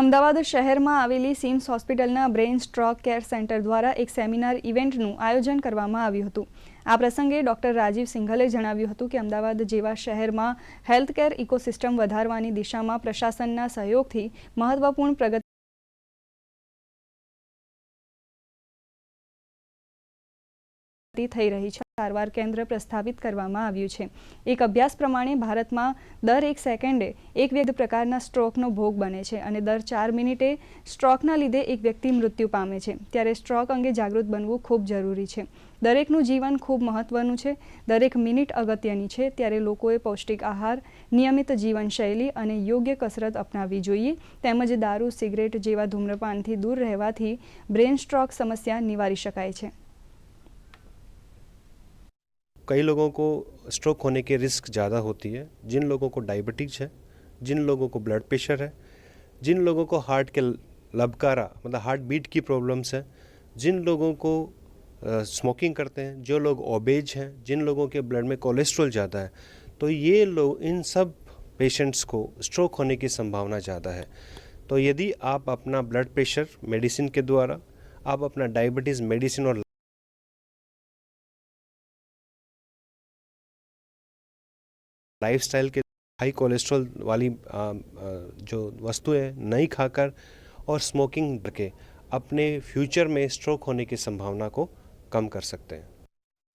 અમદાવાદ શહેરમાં આવેલી સિમ્સ હોસ્પિટલના બ્રેઇન સ્ટ્રોક કેર સેન્ટર દ્વારા એક સેમિનાર ઇવેન્ટનું આયોજન કરવામાં આવ્યું હતું. આ પ્રસંગે ડોક્ટર રાજીવ સિંઘલે જણાવ્યું હતું કે અમદાવાદ જેવા શહેરમાં હેલ્થકેર ઇકોસિસ્ટમ વધારવાની દિશામાં પ્રશાસનના સહયોગથી મહત્વપૂર્ણ પ્રગતિ થઈ રહી છે, સારવાર કેન્દ્ર પ્રસ્થાપિત કરવામાં આવ્યું છે. એક અભ્યાસ પ્રમાણે ભારતમાં દર એક સેકન્ડે એક વ્યક્તિ પ્રકારના સ્ટ્રોકનો ભોગ બને છે અને દર ચાર મિનિટે સ્ટ્રોકના લીધે એક વ્યક્તિ મૃત્યુ પામે છે. ત્યારે સ્ટ્રોક અંગે જાગૃત બનવું ખૂબ જરૂરી છે. દરેકનું જીવન ખૂબ મહત્વનું છે, દરેક મિનિટ અગત્યની છે. ત્યારે લોકોએ પૌષ્ટિક આહાર, નિયમિત જીવનશૈલી અને યોગ્ય કસરત અપનાવવી જોઈએ, તેમજ દારૂ, સિગરેટ જેવા ધૂમ્રપાનથી દૂર રહેવાથી બ્રેન સ્ટ્રોક સમસ્યા નિવારી શકાય છે. कई लोगों को स्ट्रोक होने की रिस्क ज़्यादा होती है। जिन लोगों को डायबिटीज़ है, जिन लोगों को ब्लड प्रेशर है, जिन लोगों को हार्ट के लबकारा मतलब हार्ट बीट की प्रॉब्लम्स है, जिन लोगों को स्मोकिंग करते हैं, जो लोग ओबेज हैं, जिन लोगों के ब्लड में कोलेस्ट्रॉल ज़्यादा है तो ये लोग इन सब पेशेंट्स को स्ट्रोक होने की संभावना ज़्यादा है। तो यदि आप अपना ब्लड प्रेशर मेडिसिन के द्वारा, आप अपना डायबिटीज़ मेडिसिन और लाइफस्टाइल के हाई कोलेस्ट्रॉल वाली आ, जो वस्तुएँ नहीं खाकर और स्मोकिंग करके अपने फ्यूचर में स्ट्रोक होने की संभावना को कम कर सकते हैं।